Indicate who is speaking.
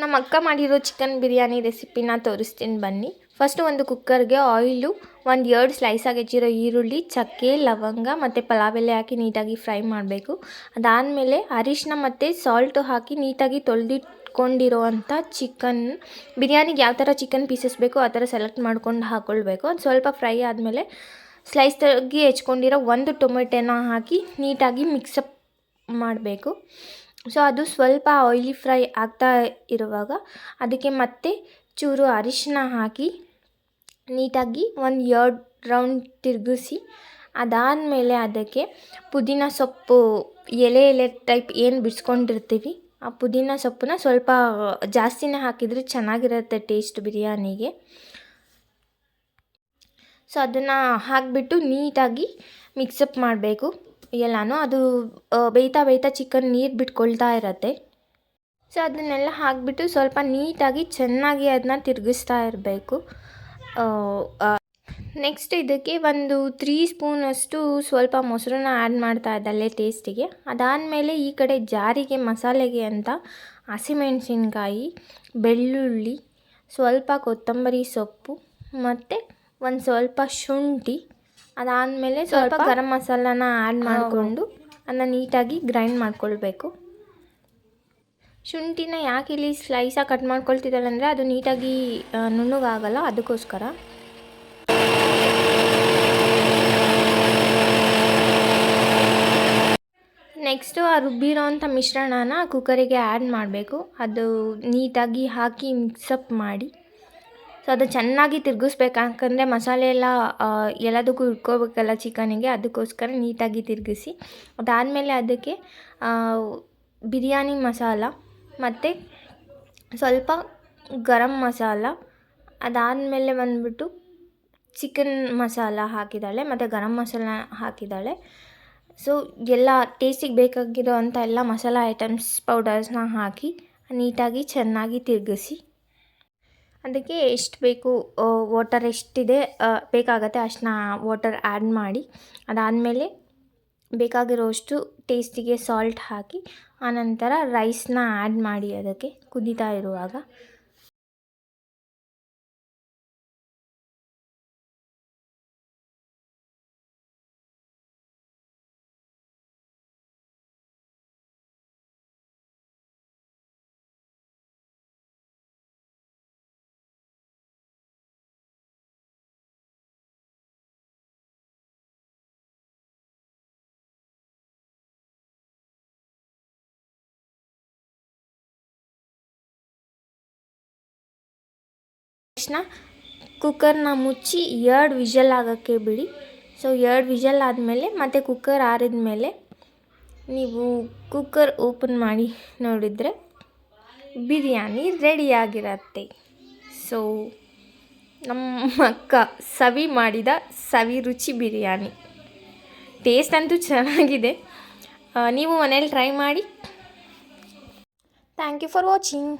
Speaker 1: ನಮ್ಮ ಅಕ್ಕ ಮಾಡಿರೋ ಚಿಕನ್ ಬಿರಿಯಾನಿ ರೆಸಿಪಿನ ತೋರಿಸ್ತೀನಿ ಬನ್ನಿ. ಫಸ್ಟು ಒಂದು ಕುಕ್ಕರ್ಗೆ ಆಯಿಲು ಒಂದು ಎರಡು ಸ್ಲೈಸಾಗಿ ಹೆಚ್ಚಿರೋ ಈರುಳ್ಳಿ, ಚಕ್ಕೆ, ಲವಂಗ ಮತ್ತು ಪಲಾವ್ ಎಲೆ ಹಾಕಿ ನೀಟಾಗಿ ಫ್ರೈ ಮಾಡಬೇಕು. ಅದಾದಮೇಲೆ ಅರಿಶಿನ ಮತ್ತು ಸಾಲ್ಟು ಹಾಕಿ ನೀಟಾಗಿ ತೊಳೆದಿಟ್ಕೊಂಡಿರೋವಂಥ ಚಿಕನ್ ಬಿರಿಯಾನಿಗೆ ಯಾವ ಥರ ಚಿಕನ್ ಪೀಸಸ್ ಬೇಕೋ ಆ ಥರ ಸೆಲೆಕ್ಟ್ ಮಾಡ್ಕೊಂಡು ಹಾಕ್ಕೊಳ್ಬೇಕು ಅದು ಸ್ವಲ್ಪ ಫ್ರೈ ಆದಮೇಲೆ ಸ್ಲೈಸ್ ತಗ್ಗಿ ಹೆಚ್ಕೊಂಡಿರೋ ಒಂದು ಟೊಮೆಟೊನ ಹಾಕಿ ನೀಟಾಗಿ ಮಿಕ್ಸಪ್ ಮಾಡಬೇಕು. ಸೊ ಅದು ಸ್ವಲ್ಪ ಆಯ್ಲಿ ಫ್ರೈ ಆಗ್ತಾ ಇರುವಾಗ ಅದಕ್ಕೆ ಮತ್ತೆ ಚೂರು ಅರಿಶಿನ ಹಾಕಿ ನೀಟಾಗಿ ಒಂದು ಎರಡು ರೌಂಡ್ ತಿರುಗಿಸಿ ಅದಾದಮೇಲೆ ಅದಕ್ಕೆ ಪುದೀನ ಸೊಪ್ಪು, ಎಲೆ ಎಲೆ ಟೈಪ್ ಏನು ಬಿಡಿಸ್ಕೊಂಡಿರ್ತೀವಿ, ಆ ಪುದೀನ ಸೊಪ್ಪನ್ನ ಸ್ವಲ್ಪ ಜಾಸ್ತಿನೇ ಹಾಕಿದರೆ ಚೆನ್ನಾಗಿರುತ್ತೆ ಟೇಸ್ಟ್ ಬಿರಿಯಾನಿಗೆ. ಸೊ ಅದನ್ನು ಹಾಕಿಬಿಟ್ಟು ನೀಟಾಗಿ ಮಿಕ್ಸಪ್ ಮಾಡಬೇಕು. ಎಲ್ಲನೂ ಅದು ಬೇಯ್ತಾ ಬೇಯ್ತಾ ಚಿಕನ್ ನೀರು ಬಿಟ್ಕೊಳ್ತಾ ಇರತ್ತೆ. ಸೊ, ಅದನ್ನೆಲ್ಲ ಹಾಕಿಬಿಟ್ಟು ಸ್ವಲ್ಪ ನೀಟಾಗಿ ಚೆನ್ನಾಗಿ ಅದನ್ನ ತಿರುಗಿಸ್ತಾ ಇರಬೇಕು. ನೆಕ್ಸ್ಟ್ ಇದಕ್ಕೆ ಒಂದು ತ್ರೀ ಸ್ಪೂನಷ್ಟು ಸ್ವಲ್ಪ ಮೊಸರನ್ನ ಆ್ಯಡ್ ಮಾಡ್ತಾ ಇದ್ದಲ್ಲೇ ಟೇಸ್ಟಿಗೆ. ಅದಾದಮೇಲೆ ಈ ಕಡೆ ಜಾರಿಗೆ ಮಸಾಲೆಗೆ ಅಂತ ಹಸಿಮೆಣಸಿನ್ಕಾಯಿ, ಬೆಳ್ಳುಳ್ಳಿ, ಸ್ವಲ್ಪ ಕೊತ್ತಂಬರಿ ಸೊಪ್ಪು ಮತ್ತು ಒಂದು ಸ್ವಲ್ಪ ಶುಂಠಿ. ಅದಾದಮೇಲೆ ಸ್ವಲ್ಪ ಗರಂ ಮಸಾಲಾನ ಆ್ಯಡ್ ಮಾಡಿಕೊಂಡು ಅದನ್ನ ನೀಟಾಗಿ ಗ್ರೈಂಡ್ ಮಾಡ್ಕೊಳ್ಬೇಕು. ಶುಂಠಿನ ಯಾಕೆ ಇಲ್ಲಿ ಸ್ಲೈಸಾಗಿ ಕಟ್ ಮಾಡ್ಕೊಳ್ತಿದ್ದಾಳೆ ಅಂದರೆ ಅದು ನೀಟಾಗಿ ನುಣ್ಣಗಾಗಲ್ಲ ಅದಕ್ಕೋಸ್ಕರ. ನೆಕ್ಸ್ಟು ಆ ರುಬ್ಬಿರೋ ಅಂಥ ಮಿಶ್ರಣನ ಕುಕ್ಕರಿಗೆ ಆ್ಯಡ್ ಮಾಡಬೇಕು. ಅದು ನೀಟಾಗಿ ಹಾಕಿ ಮಿಕ್ಸಪ್ ಮಾಡಿ. ಸೊ ಅದು ಚೆನ್ನಾಗಿ ತಿರುಗಿಸ್ಬೇಕು. ಯಾಕಂದರೆ ಮಸಾಲೆ ಎಲ್ಲ ಎಲ್ಲದಕ್ಕೂ ಇಟ್ಕೋಬೇಕಲ್ಲ ಚಿಕನಿಗೆ, ಅದಕ್ಕೋಸ್ಕರ ನೀಟಾಗಿ ತಿರುಗಿಸಿ. ಅದಾದಮೇಲೆ ಅದಕ್ಕೆ ಬಿರಿಯಾನಿ ಮಸಾಲ ಮತ್ತು ಸ್ವಲ್ಪ ಗರಂ ಮಸಾಲ, ಅದಾದಮೇಲೆ ಬಂದುಬಿಟ್ಟು ಚಿಕನ್ ಮಸಾಲ ಹಾಕಿದ್ದಾಳೆ, ಮತ್ತು ಗರಂ ಮಸಾಲ ಹಾಕಿದ್ದಾಳೆ. ಸೊ ಎಲ್ಲ ಟೇಸ್ಟಿಗೆ ಬೇಕಾಗಿರೋ ಅಂಥ ಎಲ್ಲ ಮಸಾಲ ಐಟಮ್ಸ್ ಪೌಡರ್ಸ್ನ ಹಾಕಿ ನೀಟಾಗಿ ಚೆನ್ನಾಗಿ ತಿರುಗಿಸಿ. ಅದಕ್ಕೆ ಎಷ್ಟು ಬೇಕು ವಾಟರ್ ಎಷ್ಟಿದೆ ಬೇಕಾಗತ್ತೆ ಅಷ್ಟನ್ನ ವಾಟರ್ ಆ್ಯಡ್ ಮಾಡಿ, ಅದಾದಮೇಲೆ ಬೇಕಾಗಿರೋಷ್ಟು ಟೇಸ್ಟಿಗೆ ಸಾಲ್ಟ್ ಹಾಕಿ, ಆನಂತರ ರೈಸ್ನ ಆ್ಯಡ್ ಮಾಡಿ ಅದಕ್ಕೆ ಕುದೀತಾ ಇರುವಾಗ. ತಕ್ಷಣ ಕುಕ್ಕರ್ನ ಮುಚ್ಚಿ ಎರಡು ವಿಜಲ್ ಆಗೋಕ್ಕೆ ಬಿಡಿ. ಸೊ ಎರಡು ವಿಜಲ್ ಆದಮೇಲೆ ಮತ್ತು ಕುಕ್ಕರ್ ಆರಿದ ಮೇಲೆ ನೀವು ಕುಕ್ಕರ್ ಓಪನ್ ಮಾಡಿ ನೋಡಿದರೆ ಬಿರಿಯಾನಿ ರೆಡಿಯಾಗಿರತ್ತೆ ಸೊ ನಮ್ಮ ಅಕ್ಕ ಸವಿ ಮಾಡಿದ ಸವಿ ರುಚಿ ಬಿರಿಯಾನಿ. ಟೇಸ್ಟ್ ಅಂತೂ ಚೆನ್ನಾಗಿದೆ. ನೀವು ಮನೇಲಿ ಟ್ರೈ ಮಾಡಿ. Thank you for watching